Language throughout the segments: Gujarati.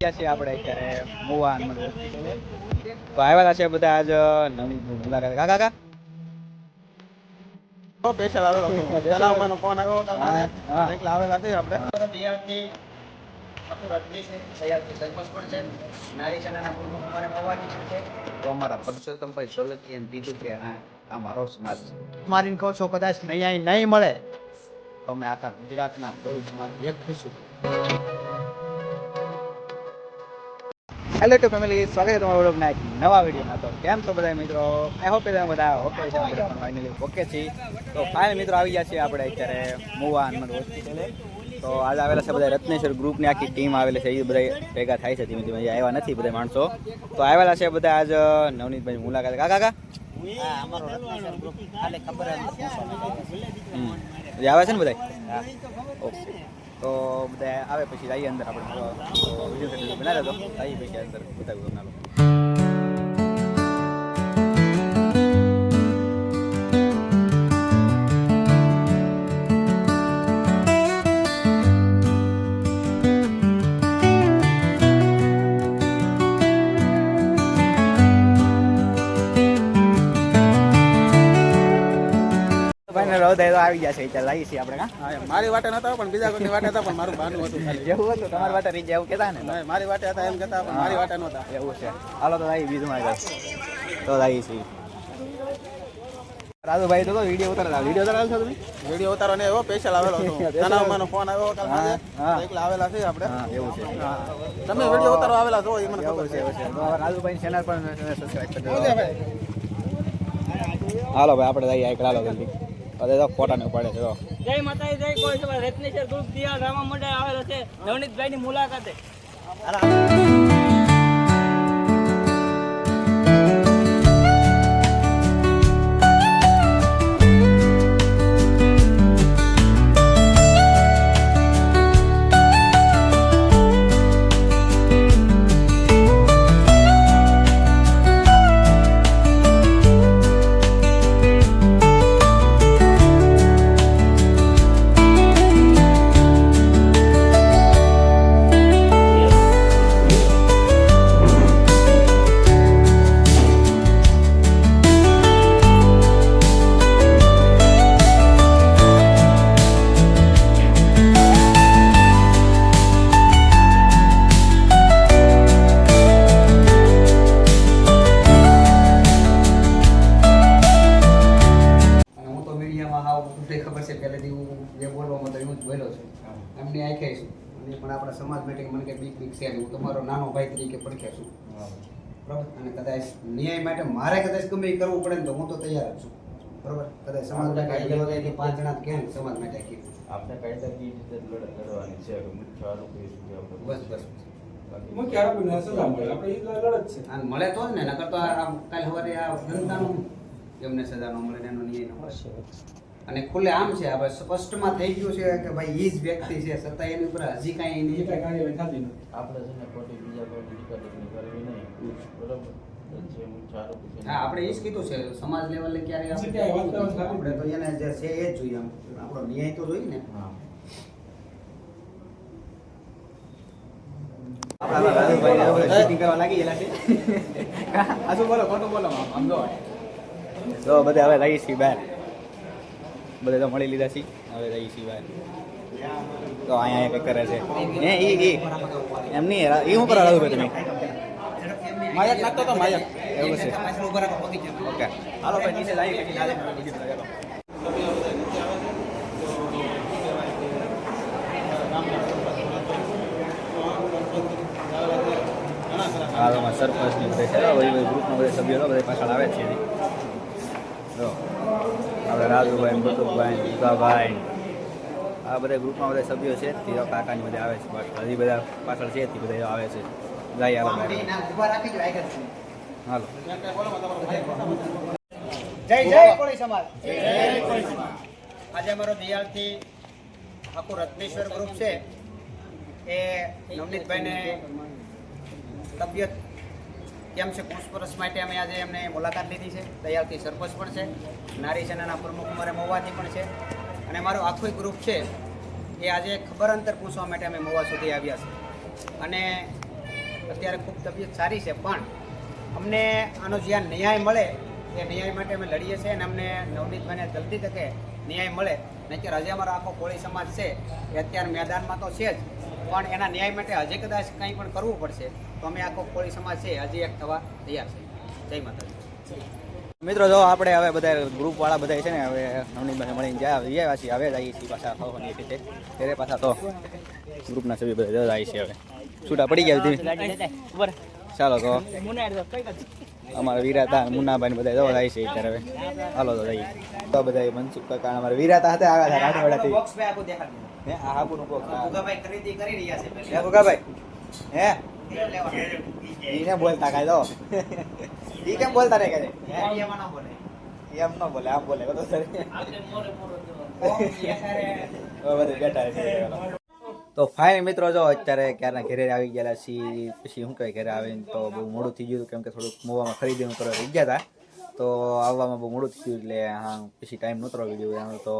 ગયા છીએ આપણે અત્યારે મુવા તો આવ્યા છે બધા આજ નવી મુલાકાત કાકા કાકા સ્પેશિયલ આવેલો ચલાવવાનો ફોન આવ્યો. એટલે આવેલા છે આપણે. મારીને કહો છો કદાચ નહીં નહીં મળે. તો અમે આખા ગુજરાતના ના સમાજ એક થઈશું હેલો ટુ ફેમિલી સ્વાગત છે તમારું વ્લોગના એક નવા વિડીયોમાં. તો કેમ છો બધા મિત્રો? આઈ હોપ તમે બધા ઓકે છે ફાઇનલી ઓકે છીએ. તો ફાઇનલ મિત્રો આવી ગયા છીએ આપણે અત્યારે મુવા હનુમાન હોસ્પિટલે તો આજે આવેલા છે બધા રત્નેશ્વર ગ્રુપની આખી ટીમ આવેલી છે એ બધા ભેગા થાય છે. ધીમે ધીમે આવ્યા નથી બધા માણસો. તો આવેલા છે બધા આજ નવનીતભાઈ મુલાકાત. કાકા કાકા? આવે છે ને બધા ઓકે. તો બધા આવે પછી જઈએ અંદર આપણે. વીડિયો બનાવ્યો હતો આવીએ પછી અંદર બતાવ્યું તમને. આવી ગયા છે ચાલ લાવીએ છીએ આપણે હા, મારી વાટે નતા પણ બીજા કોઈની વાટે હતા પણ મારું બાનું હતું ખાલી. જેવું હતું તમારી વાટે રીત એવું કહેતા ને? મારી વાટે હતા એમ કહેતા પણ મારી વાટે નહોતા. એવું છે. હાલો તો લાવી બીજું મારે તો લાવી છીએ રાજુભાઈ તો વીડિયો ઉતારતા વીડિયો ઉતારતા છો તમે? વીડિયો ઉતારો ને એવો સ્પેશિયલ આવેલો હતો. ચલાવવાનો ફોન આવ્યો કાલ. હા. એકલા આવેલા છે આપણે. હા એવું છે. તમે વીડિયો ઉતારો આવેલા છો એ મને ખબર છે છે. એવું છે. તો રાજુભાઈ ચેનલ પણ સબસ્ક્રાઇબ કરી છે દેજો હાલો ભાઈ આપણે જઈએ એકલા હાલો જલ્દી. હવે તો ફોટા ને પાડે છે તો જય માતાજી જય કોઈ. રત્નેશ્વર ગ્રુપ દિયા રામા મંડળ આવેલો છે. નવનીતભાઈ ની મુલાકાતે હાવ ખબર છે પહેલેથી હું જે બોલવામાં તો એવું જ બોલ્યો છું. એમની આંખે છું. અને પણ આપણા સમાજ માટે મને કે બીક બીક છે હું તમારો નાનો ભાઈ તરીકે પડખ્યા છું. બરાબર? અને કદાચ ન્યાય માટે મારે કદાચ ગમે એ કરવું પડે ને તો હું તો તૈયાર જ છું. બરાબર? કદાચ સમાજ માટે આવી ગયો કે પાંચ જણા કેમ સમાજ માટે કીધું આપણે કાયદાકીય રીતે લડવાની છે. મુખ્ય આરોપી બસ બસ મુખ્ય મુખ્ય આરોપીને સજા મળે. આપણે એ લડત છે. અને મળે તો જ ને નકર તો આ આ કાલ સવારે આ ધંધાનું એમને સજા ન મળે એનો ન્યાય ન મળે. અને ખુલ્લે આમ છે હવે સ્પષ્ટમાં થઈ ગયું છે કે ભાઈ ઈ જ વ્યક્તિ છે છતાં એની ઉપર હજી કાંઈ એની કાર્યવાહી થતી નથી. આપણે છે ને ખોટી બીજા કોઈની ટીકા કરવી નહીં. બરોબર? હા આપણે એ જ કીધું છે સમાજ લેવલે ક્યારે આપણે તો એને જે છે એ જ જોઈએ આમ. આપણો ન્યાય તો જોઈએ ને. હા. આપણા રાજુભાઈ શૂટિંગ કરવા લાગી ગયેલા છે. આ શું બોલો? ખોટું બોલો આમ આમ તો બધા હવે લાગી છીએ બહાર. બધા તો મળી લીધા છીએ. હવે એ સિવાય તો અહીંયા કંઈક કરે છે. એ એ ઈ. એમ નહીં એ હું કરો ભાઈ તમે? માયક નાખતો તો માયક. એવું છે. ઓકે. હાલો ભાઈ, નીચે જઈએ પછી આજે બધા. હા છે ગ્રુપના બધા સભ્યો બધા પાછળ આવે છે. જો. આપણે રાજુભાઈ મૃતુભાઈ દીપાભાઈ આ બધા ગ્રુપમાં બધા સભ્યો છે. તે કાકાની બધા આવે છે. હજી બધા પાછળ છે, તે બધા આવે છે. જાય હાલો બહાર. હાલો. જય જય કોળી સમાજ. આજે અમારો દિયાળથી આખું રત્નેશ્વર ગ્રુપ છે. એ નવનીતભાઈને તબિયત કેમ છે, પૂછપરછ માટે અમે આજે એમને મુલાકાત લીધી છે. દયાળથી સરપંચ પણ છે, નારી સેનાના પ્રમુખ અમારે મહુવાથી પણ છે. અને મારો આખો ગ્રુપ છે, એ આજે ખબર અંતર પૂછવા માટે અમે મહુવા સુધી આવ્યા છે. અને અત્યારે ખૂબ તબિયત સારી છે, પણ અમને આનો જ્યાં ન્યાય મળે, એ ન્યાય માટે અમે લડીએ છીએ અને અમને નવનીતભાઈને જલ્દી તકે ન્યાય મળે. નહીંતર હજી અમારો આખો કોળી સમાજ છે, એ અત્યારે મેદાનમાં તો છે જ, પણ એના ન્યાય માટે હજી કદાચ કંઈ પણ કરવું પડશે. તો અમે આખો કોળી સમાજ છે હજી એક થવા તૈયાર છે. જય માતાજી. મિત્રો જો આપણે હવે બધા ગ્રુપ વાળા બધા છે ને હવે નવનીતભાઈને મળીને જાય જઈએ છીએ હવે જઈએ છીએ પાછા હવાની છે ત્યારે પાછા તો ગ્રુપના સભ્ય બધા જાય છે હવે. છૂટા પડી ગયા હતી ચાલો તો અમારા વીરાતા મુન્નાભાઈ ને બધા જવા જાય છે અત્યારે હવે. હાલો તો જઈએ. તો બધા મનસુખ કાકા અમારા વીરાતા હતા આવ્યા હતા રાઠવાડાથી. હે આ હાબુનું બોક્સ ખરીદી કરી રહ્યા છે. હે ગુગાભાઈ હે? ઈને બોલતા કાય દો ઈ કેમ બોલતા નહીં કરે એમ ન બોલે. આમ બોલે બધો સર બધે બેઠા છે તો ફાઇન મિત્રો જો અત્યારે ક્યારના ઘરે આવી ગયેલા છીએ પછી શું કહેવાય ઘરે આવીને તો બહુ મોડું થઈ ગયું કેમ કે થોડુંક મોવામાં ખરીદી કરવા રહી ગયા હતા તો આવવામાં બહુ મોડું થઈ ગયું એટલે હા પછી ટાઈમ નહોતો એનો તો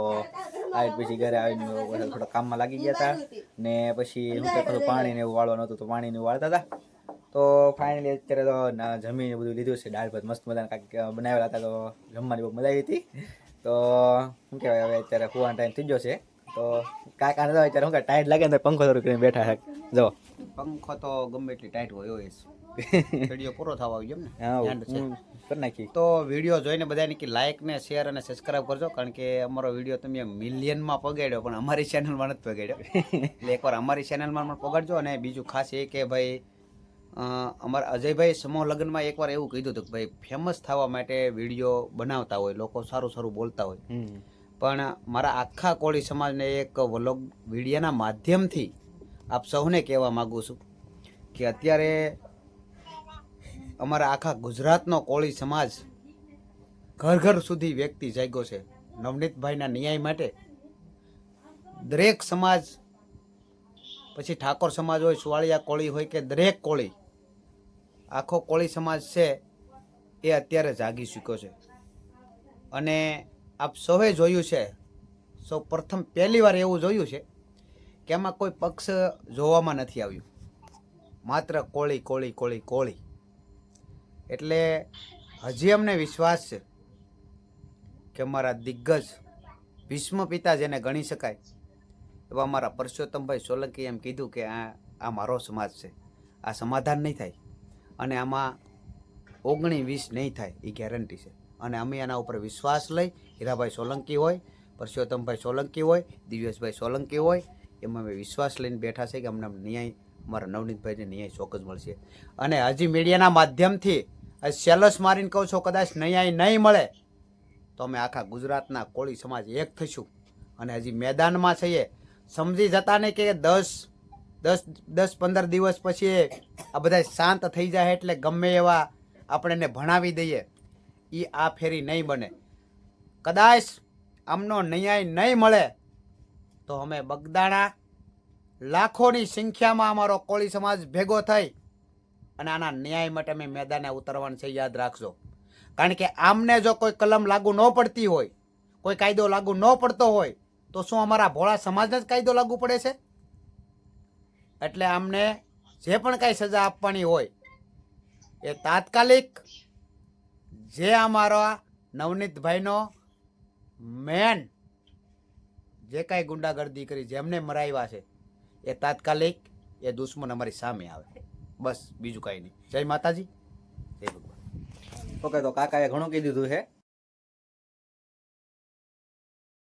આવી પછી ઘરે આવીને થોડા કામમાં લાગી ગયા હતા ને પછી હું તો થોડું પાણી ને એવું વાળવાનું હતું તો પાણી ને વાળતા હતા તો ફાઇનલી અત્યારે તો જમીને બધું લીધું છે. દાળ ભાત મસ્ત મજાના કાંઈક બનાવેલા હતા તો જમવાની બહુ મજા આવી હતી. તો શું કહેવાય, હવે અત્યારે કુવાનો ટાઈમ થઈ ગયો છે. તો કાકાને તો અત્યારે શું કે ટાઈટ લાગે ને પંખો થોડું કરીને બેઠા છે. જો. પંખો તો ગમે એટલી ટાઈટ હોય હોય વીડિયો પૂરો થવા આવ્યો ને. છે. હું કરી નાખી તો વીડિયો જોઈને બધાને કે લાઈક ને શેર અને સબસ્ક્રાઇબ કરજો કારણ કે અમારો વીડિયો તમે મિલિયનમાં પગાડ્યો પણ અમારી ચેનલમાં નથી પગાડ્યો. એટલે એકવાર અમારી ચેનલમાં પણ પગાડજો અને બીજું ખાસ એ કે ભાઈ અમારા અજયભાઈ સમૂહ લગ્નમાં એકવાર એવું કીધું હતું કે ભાઈ ફેમસ થવા માટે વીડિયો બનાવતા હોય લોકો સારું સારું બોલતા હોય. પણ મારા આખા કોળી સમાજને એક વલોગ વિડીયાના માધ્યમથી આપ સૌને કહેવા માગું છું કે અત્યારે અમારા આખા ગુજરાતનો કોળી સમાજ ઘર ઘર સુધી વ્યક્તિ જાગ્યો છે. નવનીતભાઈના ન્યાય માટે દરેક સમાજ, પછી ઠાકોર સમાજ હોય, સુવાળિયા કોળી હોય કે દરેક કોળી, આખો કોળી સમાજ છે એ અત્યારે જાગી ચૂક્યો છે. અને આપ સૌએ જોયું છે, સૌ પ્રથમ પહેલી વાર એવું જોયું છે કે એમાં કોઈ પક્ષ જોવામાં નથી આવ્યું. માત્ર કોળી કોળી કોળી કોળી. એટલે હજી અમને વિશ્વાસ છે કે અમારા દિગ્ગજ ભીષ્મ પિતા જેને ગણી શકાય, એવા અમારા પરસોત્તમભાઈ સોલંકી એમ કીધું કે આ આ મારો સમાજ છે. આ સમાધાન નહીં થાય અને આમાં ઓગણી વીસ નહીં થાય, એ ગેરંટી છે. અને અમે એના ઉપર વિશ્વાસ લઈ હીરાભાઈ સોલંકી હોય, પરસોત્તમભાઈ સોલંકી હોય, દિવ્યેશભાઈ સોલંકી હોય, એમાં અમે વિશ્વાસ લઈને બેઠા છે કે અમને ન્યાય, અમારા નવનીતભાઈને ન્યાય ચોક્કસ મળશે. અને હજી મીડિયાના માધ્યમથી સેલસ મારીને કહું છો, કદાચ ન્યાય નહીં મળે, તો અમે આખા ગુજરાતના કોળી સમાજ એક થઈશું. અને હજી મેદાનમાં છીએ. સમજી જતા નહીં કે દસ દસ દસ, પંદર દિવસ પછી આ બધા શાંત થઈ જાય એટલે ગમે એવા આપણે એને ભણાવી દઈએ. એ આ ફેરી નહીં બને. કદાચ આમનો ન્યાય નહીં મળે, તો અમે બગદાણા લાખોની સંખ્યામાં અમારો કોળી સમાજ ભેગો થઈ અને આના ન્યાય માટે અમે મેદાને ઉતરવાનું છે, યાદ રાખજો. કારણ કે આમને જો કોઈ કલમ લાગુ ન પડતી હોય, કોઈ કાયદો લાગુ ન પડતો હોય, તો શું અમારા ભોળા સમાજને જ કાયદો લાગુ પડે છે? એટલે આમને જે પણ કાંઈ સજા આપવાની હોય, એ તાત્કાલિક જે અમારા નવનીતભાઈનો મેન જે કાંઈ ગુંડાગર્દી કરી, જેમને મરાવ્યા છે, એ તાત્કાલિક એ દુશ્મન અમારી સામે આવે. બસ, બીજું કાંઈ નહીં. જય માતાજી. જય ભગવાન. ઓકે, તો કાકાએ ઘણું કીધું હતું છે